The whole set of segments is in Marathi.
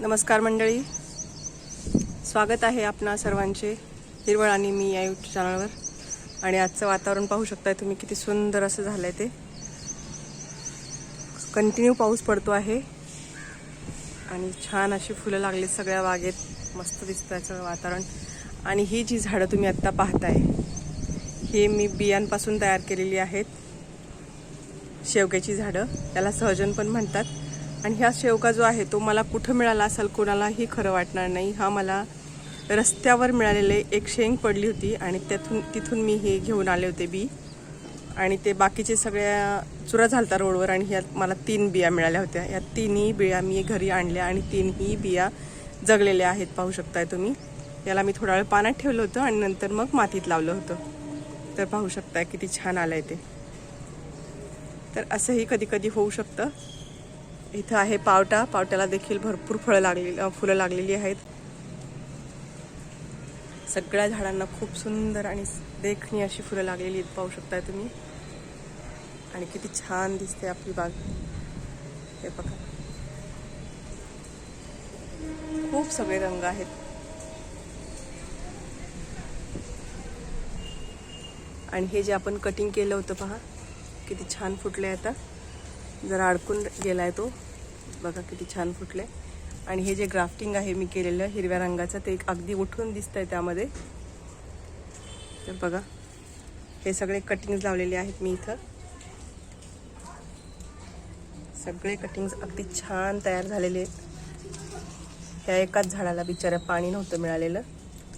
नमस्कार मंडळी. स्वागत आहे आपणा सर्वांचे हिरवळ आणि मी या यूट्यूब चॅनलवर आणि आजचं वातावरण पाहू शकताय तुम्ही किती सुंदर असं झालं आहे ते. कंटिन्यू पाऊस पडतो आहे. आणि छान अशी फुलं लागली सगळ्या बागेत. मस्त दिसतं याचं वातावरण. आणि ही जी झाडं तुम्ही आत्ता पाहताय हे मी बियांपासून तयार केलेली आहेत. शेवग्याची झाडं त्याला सहजन पण म्हणतात. आणि ह्या शेवगा जो आहे तो मला कुठं मिळाला असाल कोणालाही खरं वाटणार नाही. हा मला रस्त्यावर मिळालेले एक शेंग पडली होती आणि त्यातून तिथून मी हे घेऊन आले होते बी. आणि ते बाकीचे सगळ्या चुरा झालता रोडवर आणि ह्यात मला तीन बिया मिळाल्या होत्या. या तिन्ही बिया मी घरी आणल्या आणि तीनही बिया जगलेल्या आहेत पाहू शकताय तुम्ही. याला मी थोडा वेळ पाण्यात ठेवलं होतं आणि नंतर मग मातीत लावलं होतं. तर पाहू शकताय किती छान आलं आहे ते. तर असंही कधी कधी होऊ शकतं. इथं आहे पावटा. पावट्याला देखील भरपूर फळं लागलेली फुलं लागलेली आहेत. सगळ्या झाडांना खूप सुंदर आणि देखणी अशी फुलं लागलेली आहेत पाहू शकताय तुम्ही. आणि किती छान दिसते आपली बाग. हे बघा. खूप सगळे रंग आहेत. आणि हे जे आपण कटिंग केलं होतं पहा किती छान फुटले आता. जरा अडकून गेला आहे तो. बघा किती छान फुटले आणि हे जे ग्राफ्टिंग आहे मी केलेलं हिरव्या रंगाचं ते अगदी उठून दिसत आहे त्यामध्ये. तर बघा हे सगळे कटिंग्ज लावलेले आहेत मी इथं. सगळे कटिंग्ज अगदी छान तयार झालेले. आहेत ह्या एकाच झाडाला बिचाऱ्या पाणी नव्हतं मिळालेलं.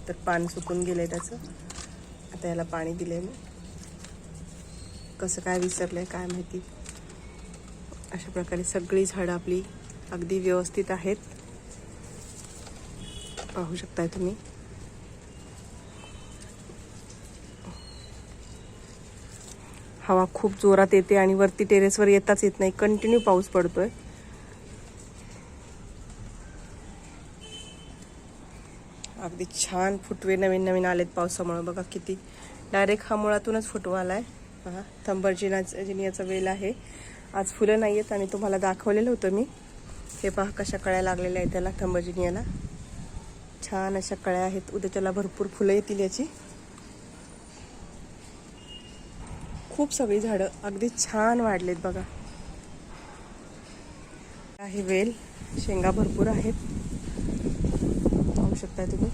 तर पान सुकून गेलंय त्याचं. आता याला पाणी दिलंय मी. कसं काय विसरलंय काय माहिती. अशा प्रकारे सगळी झाडं आपली अगदी व्यवस्थित आहेत. पाहू शकताय तुम्ही. हवा खूप जोरात येते आणि वरती टेरेसवर येताच येत नाही. कंटिन्यू पाऊस पडतोय. अगदी छान फुटवे नवीन नवीन आलेत पावसामुळे. बघा किती. डायरेक्ट हा मुळातूनच फुटवा आलाय. पहा थंबरजिनाचं जिनियाचा वेल आहे. आज फुलं नाही आहेत आणि तुम्हाला दाखवलेलं होतं मी. हे पहा कशा कळ्या लागलेल्या आहेत त्याला थंबजिनियाला. छान अशा कळ्या आहेत. उद्या त्याला भरपूर फुलं येतील याची. खूप सगळी झाडं अगदी छान वाढलेत बघा. आहे वेल. शेंगा भरपूर आहेत. पाहू शकताय तुम्ही.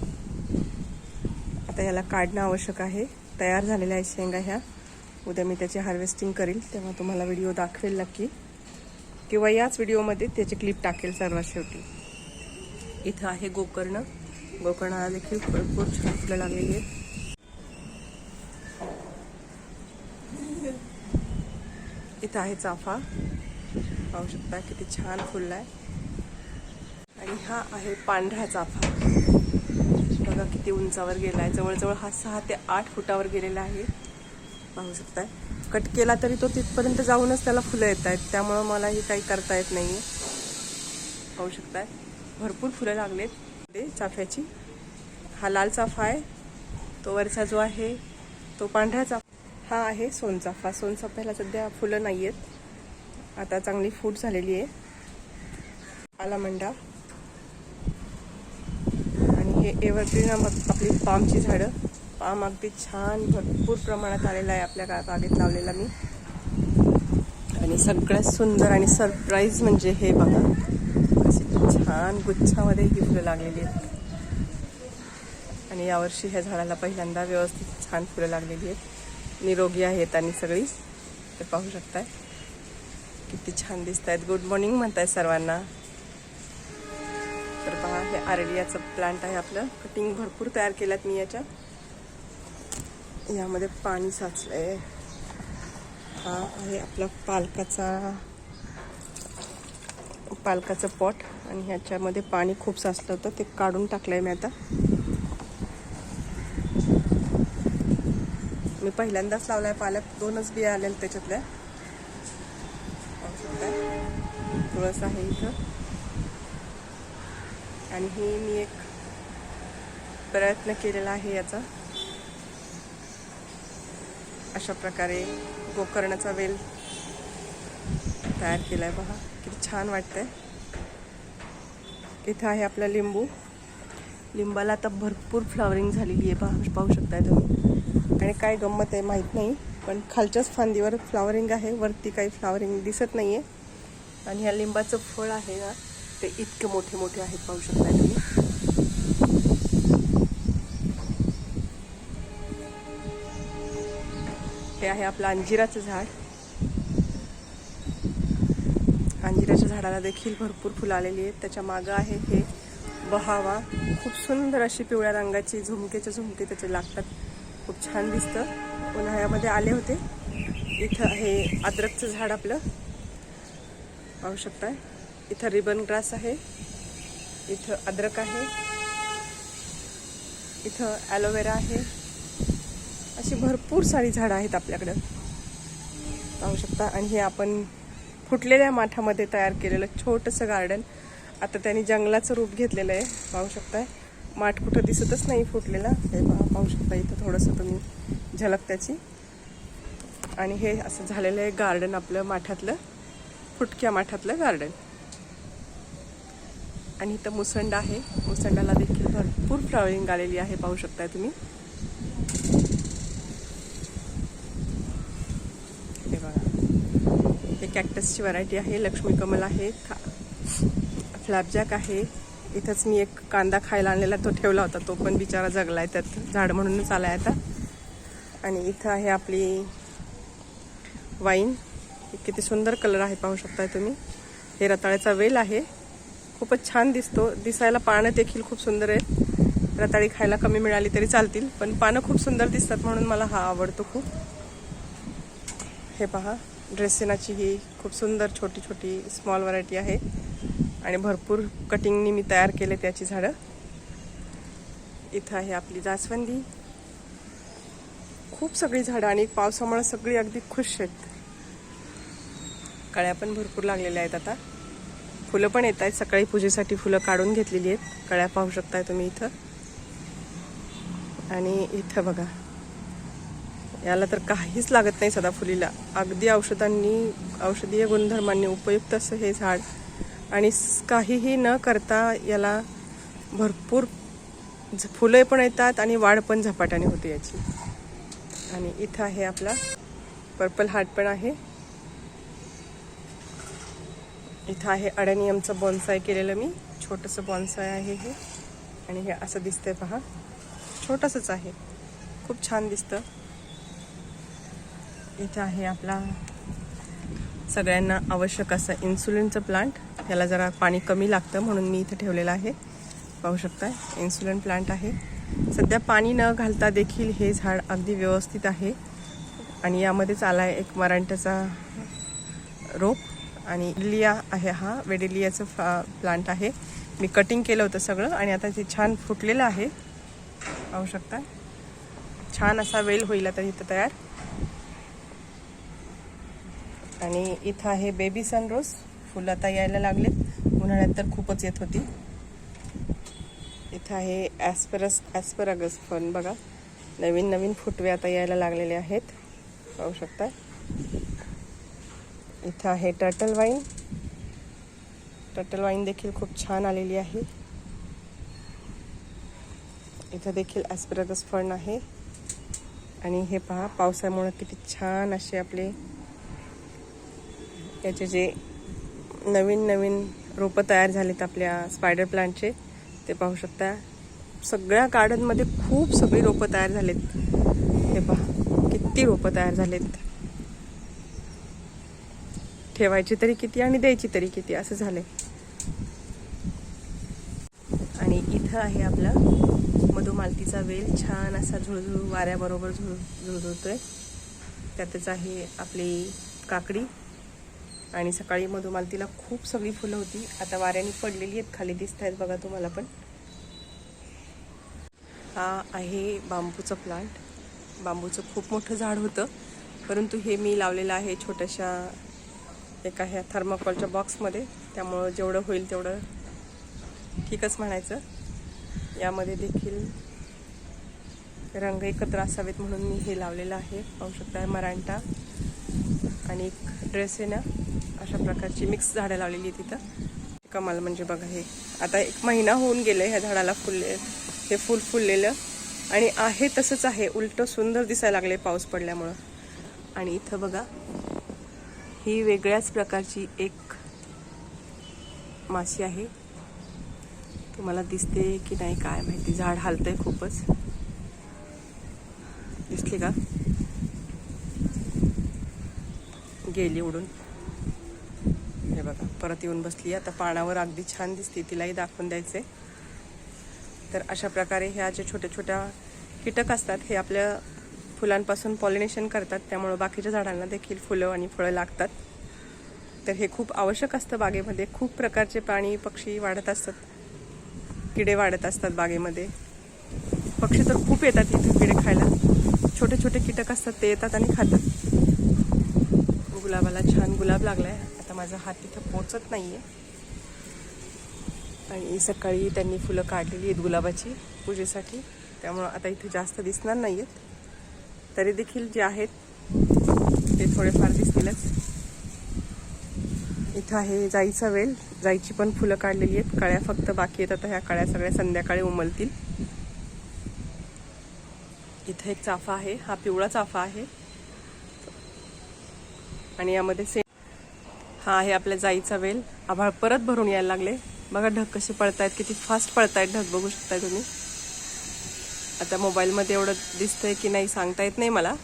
आता याला काढणं आवश्यक आहे. तयार झालेल्या आहेत शेंगा ह्या. उद्या मी त्याची हार्वेस्टिंग करेल तेव्हा तुम्हाला व्हिडिओ दाखवेल नक्की. किंवा याच व्हिडिओमध्ये त्याची क्लिप टाकेल सर्वात शेवटी. इथं आहे गोकर्ण. गोकर्णाला देखील भरपूर छान फुलं लागलेली आहेत. इथं आहे चाफा. पाहू शकता किती छान फुलला आहे. आणि हा आहे पांढरा चाफा. बघा किती उंचावर गेला आहे जवळजवळ हा सहा ते आठ फुटावर गेलेला आहे. पाहू शकताय. कट केला तरी तो तिथपर्यंत जाऊनच त्याला फुलं येत आहेत. त्यामुळं मला हे काही करता येत नाही आहे पाहू शकताय. भरपूर फुलं लागलेत. ते चाफ्याची. हा लाल चाफा आहे. तो वरचा जो आहे तो पांढरा चाफा. हा आहे सोनचाफा सोनचाफ्याला सध्या फुलं नाही आहेत आता चांगली फूट झालेली आहे. आलामंडा आणि हे एव्हरग्रीन आपली पामची झाडं. पाम अगदी छान भरपूर प्रमाणात आलेला आहे आपल्या गा- बागेत लावलेला मी. आणि सगळ्यात सुंदर आणि सरप्राईज म्हणजे हे बघा. असे छान गुच्छामध्ये ही फुलं लागलेली आहेत. आणि यावर्षी ह्या झाडाला पहिल्यांदा व्यवस्थित छान फुलं लागलेली आहेत. निरोगी आहेत आणि सगळी. ते पाहू शकताय. किती छान दिसत आहेत गुड मॉर्निंग म्हणताय सर्वांना. तर पहा हे आरडियाचं प्लांट आहे आपलं. कटिंग भरपूर तयार केल्यात मी याच्या यामध्ये पाणी साचलंय. हा आहे आपला पालकाचा पालकाचं पॉट आणि ह्याच्यामध्ये पाणी खूप साचलं होतं. ते काढून टाकलं आहे मी आता. मी पहिल्यांदाच लावलाय पालक. दोनच बिया आलेल त्याच्यातल्या. तुळस आहे इथं. आणि हे मी एक प्रयत्न केलेला आहे याचा. अशा प्रकारे गोकर्णाचा वेल तयार केला आहे बघा. किती छान वाटतंय. इथं आहे आपला लिंबू. लिंबाला आता भरपूर फ्लॉवरिंग झालेली आहे पहा पाहू शकताय तुम्ही. आणि काय गंमत आहे माहीत नाही पण खालच्याच फांदीवर फ्लावरिंग आहे वरती काही फ्लॉवरिंग दिसत नाही आहे आणि ह्या लिंबाचं फळ आहे ना ते इतके मोठे मोठे आहेत पाहू शकताय तुम्ही. हे आहे आपलं अंजिराचं झाड. अंजिराच्या झाडाला देखील भरपूर फुलं आलेली आहेत. त्याच्या मागं आहे हे बहावा. खूप सुंदर अशी पिवळ्या रंगाची झुमकेच्या झुमके त्याचे लागतात. खूप छान दिसतं. उन्हाळ्यामध्ये आले होते. इथं हे अद्रकचं झाड आपलं. पाहू शकताय. इथं रिबन ग्रास आहे. इथं अद्रक आहे. इथं ॲलोवेरा आहे. अशी भरपूर सारी झाडं आहेत आपल्याकडं. पाहू शकता. आणि हे आपण फुटलेल्या माठामध्ये तयार केलेलं छोटंसं गार्डन आता त्यांनी जंगलाचं रूप घेतलेलं आहे. पाहू शकताय. माठ कुठं दिसतच नाही फुटलेला. हे पाहू शकता इथं थोडंसं तुम्ही झलक त्याची. आणि हे असं झालेलं आहे गार्डन आपलं माठातलं फुटक्या माठातलं गार्डन आणि इथं मुसंड आहे. मुसंडाला देखील भरपूर फ्लावरिंग आलेली आहे. पाहू शकताय तुम्ही हे बघा हे कॅक्टसची व्हरायटी आहे लक्ष्मी कमल आहे खा फ्लॅपजॅक आहे. इथंच मी एक कांदा खायला आणलेला तो ठेवला होता तो पण बिचारा जगला आहे त्यात झाड म्हणूनच आलाय आता. आणि इथं आहे आपली वाईन किती सुंदर कलर आहे पाहू शकताय तुम्ही. हे रताळ्याचा वेल आहे. खूपच छान दिसतो. दिसायला पानं देखील खूप सुंदर आहेत. रताळी खायला कमी मिळाली तरी चालतील पण पानं खूप सुंदर दिसतात म्हणून मला हा आवडतो खूप. हे पहा. ड्रेसिनाची ही खूप सुंदर छोटी छोटी स्मॉल व्हरायटी आहे. आणि भरपूर कटिंगनी मी तयार केले त्याची झाडं. इथं आहे आपली जास्वंदी. खूप सगळी झाडं आणि पावसामुळे सगळी अगदी खुश आहेत. कळ्या पण भरपूर लागलेल्या आहेत आता. फुलं पण येत आहेत. सकाळी पूजेसाठी फुलं काढून घेतलेली आहेत. कळ्या पाहू शकताय तुम्ही इथं. आणि इथं बघा. याला तर काहीच लागत नाही सदाफुलीला अगदी औषधांनी औषधीय गुणधर्मांनी उपयुक्त असं हे झाड. आणि काहीही न करता याला भरपूर फुलं पण येतात आणि वाढ पण झपाट्याने होते याची. आणि इथं आहे आपला पर्पल हार्ट पण आहे. इथं आहे अडॅनियमचं बॉन्साय केलेलं मी. छोटंसं बॉन्साय आहे हे. आणि हे असं दिसतंय पहा. छोटंसंच आहे. खूप छान दिसतं. इथं आहे आपला सगळ्यांना आवश्यक असं इन्सुलिनचं प्लांट याला जरा पाणी कमी लागतं म्हणून मी इथं ठेवलेलं आहे. पाहू शकता इन्सुलिन प्लांट आहे. सध्या पाणी न घालता देखील हे झाड अगदी व्यवस्थित आहे. आणि यामध्येच आला आहे एक मरांट्याचा रोप. आणि लिया आहे हा वेडेलियाचं फा प्लांट आहे. मी कटिंग केलं होतं सगळं आणि आता ते छान फुटलेलं आहे. पाहू शकता. छान असा वेल होईल आता इथं तयार. आणि इथं आहे बेबी सनरोज फुलं आता यायला लागलेत. उन्हाळ्यात तर खूपच येत होती. इथं आहे ॲस्परस ॲस्परागस फन बघा. नवीन नवीन फुटवे आता यायला लागलेले आहेत. पाहू शकता. इथं आहे टर्टल वाईन टर्टल वाईन देखील खूप छान आलेली आहे. इथं देखील ॲस्परागस फण आहे. आणि हे पहा पावसामुळं किती छान असे आपले याचे जे नवीन नवीन रोपं तयार झालेत आपल्या स्पायडर प्लांटचे ते पाहू शकता. सगळ्या गार्डनमध्ये खूप सगळी रोपं तयार झालेत. हे पहा किती रोपं तयार झालेत. ठेवायची तरी किती आणि द्यायची तरी किती असं झालंय. आणि इथं आहे आपला मधुमालतीचा वेल छान असा झुळझुळ वाऱ्याबरोबर झुळ झुळझुळतोय. त्यातच आहे आपली काकडी. आणि सकाळी मधुमालतीला खूप सगळी फुलं होती. आता वाऱ्याने पडलेली आहेत खाली दिसत आहेत बघा तुम्हाला पण. हा आहे बांबूचं प्लांट बांबूचं खूप मोठं झाड होतं परंतु हे मी लावलेलं आहे छोट्याशा एका ह्या थर्माकॉलच्या बॉक्समध्ये त्यामुळं जेवढं होईल तेवढं ठीकच म्हणायचं. यामध्ये देखील रंग एकत्र असावेत म्हणून मी हे लावलेलं आहे. पाहू शकता मरांटा आणि एक ड्रेस आहे ना. अशा प्रकारची मिक्स झाडं लावलेली तिथं कमाल म्हणजे बघा हे. आता एक महिना होऊन गेलं ह्या झाडाला फुलले हे फुल फुललेलं. आणि आहे तसंच आहे. उलट सुंदर दिसायला लागले पाऊस पडल्यामुळं. आणि इथं बघा ही वेगळ्याच प्रकारची एक माशी आहे. तुम्हाला दिसते की नाही काय माहिती. झाड हालतंय खूपच. दिसली का? गेली उडून. हे बघा परत येऊन बसली आता पानावर अगदी छान दिसते तिलाही दाखवून द्यायचे तर अशा प्रकारे ह्या जे छोट्या छोट्या कीटक असतात हे आपल्या फुलांपासून पॉलिनेशन करतात. त्यामुळं बाकीच्या झाडांना देखील फुलं आणि फळं लागतात. तर हे खूप आवश्यक असतं बागेमध्ये. खूप प्रकारचे प्राणी पक्षी वाढत असतात. किडे वाढत असतात बागेमध्ये. पक्षी तर खूप येतात इथे किडे खायला. छोटे छोटे कीटक असतात ते येतात आणि खातात. गुलाबाला छान गुलाब लागलाय. आहे माझा हात तिथं पोचत नाहीये. आणि सकाळी त्यांनी फुलं काढलेली आहेत गुलाबाची पूजेसाठी. त्यामुळं आता इथे जास्त दिसणार नाही आहेत तरी देखील जे आहेत ते थोडेफार दिसतीलच. इथं आहे जाईचा वेल. जाईची पण फुलं काढलेली आहेत. कळ्या फक्त बाकी आहेत. आता ह्या कळ्या सगळ्या संध्याकाळी उमलतील. इथं एक चाफा आहे. हा पिवळा चाफा आहे. आणि यामध्ये से हा आहे आपल्या जाईचा वेल. आभाळ परत भरून यायला लागले. बघा ढग कसे पळतायत किती फास्ट पळतायत ढग बघू शकता तुम्ही. आता मोबाईलमध्ये एवढं दिसतंय की नाही सांगता येत नाही मला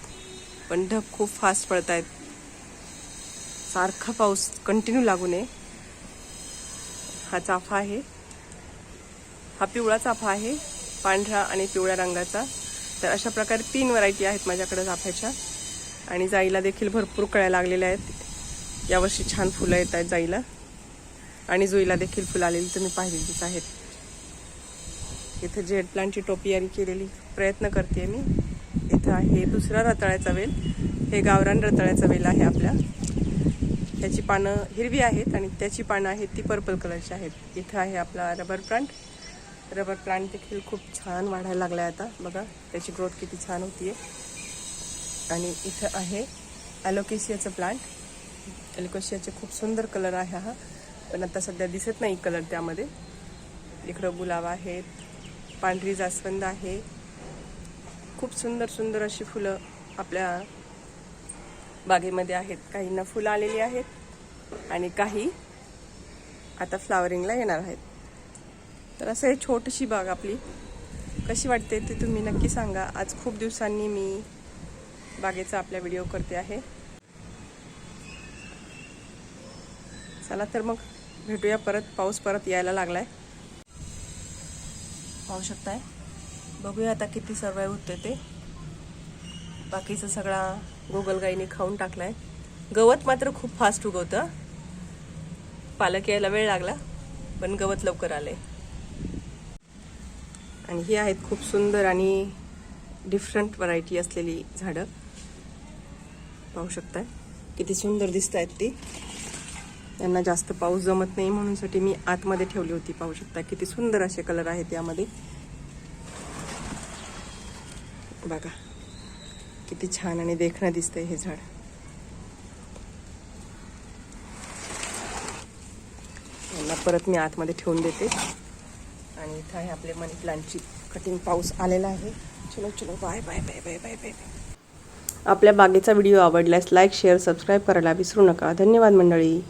पण ढग खूप फास्ट पळतायत. सारखा पाऊस कंटिन्यू लागू नये. हा चाफा आहे. हा पिवळा चाफा आहे पांढरा आणि पिवळ्या रंगाचा. तर अशा प्रकारे तीन व्हरायटी आहेत माझ्याकडे चाफ्याच्या. आणि जाईला देखील भरपूर कळ्या लागलेल्या आहेत. यावर्षी छान फुलं येत आहेत जाईला. आणि जुईला देखील फुलं आलेली तुम्ही पाहिलेलीच आहेत. इथं जेड प्लांटची टोपियारी केलेली प्रयत्न करते मी. इथं आहे दुसरा रताळ्याचा वेल. हे गावरान रताळ्याचा वेल आहे आपल्या. त्याची पानं हिरवी आहेत आणि त्याची पानं आहेत ती पर्पल कलरची आहेत. इथं आहे आपला रबर प्लांट. रबर प्लांट देखील खूप छान वाढायला लागला आहे आता. बघा त्याची ग्रोथ किती छान होतीये. आणि इथं आहे ॲलोकेसियाचं प्लांट ॲलोकेशियाचे खूप सुंदर कलर आहे हा. पण आता सध्या दिसत नाही कलर त्यामध्ये. इकडं गुलाब आहेत पांढरी जास्वंद आहे. खूप सुंदर सुंदर अशी फुलं आपल्या बागेमध्ये आहेत. काहींना फुलं आलेली आहेत आणि काही आता फ्लावरिंगला येणार आहेत. तर असं हे छोटीशी बाग आपली. कशी वाटते ते तुम्ही नक्की सांगा. आज खूप दिवसांनी मी बागेचा आपल्या व्हिडिओ करते आहे. चला तर मग भेटूया परत. पाऊस परत यायला लागलाय. पाहू शकताय. बघूया आता किती सर्वाईव्ह होते ते. बाकीचं सगळा गोगलगाईने खाऊन टाकलाय. गवत मात्र खूप फास्ट उगवतं. पालक यायला वेळ लागला पण गवत लवकर आले आणि ही आहेत खूप सुंदर आणि डिफरंट व्हरायटी असलेली झाडं. पाहू शकताय. किती सुंदर दिसत आहेत ती. यांना जास्त पाऊस जमत नाही म्हणूनसाठी मी आतमध्ये ठेवली होती. पाहू शकता किती सुंदर असे कलर आहेत यामध्ये. बघा किती छान आणि देखणं दिसतंय हे झाड. यांना परत मी आतमध्ये ठेवून देते. आणि इथं आहे आपले मनी प्लांटची कटिंग पाऊस आलेला आहे. चलो चलो bye bye bye bye bye bye आपल्या बागेचा व्हिडिओ आवडल्यास लाईक शेअर सबस्क्राईब करायला विसरू नका. धन्यवाद मंडळी.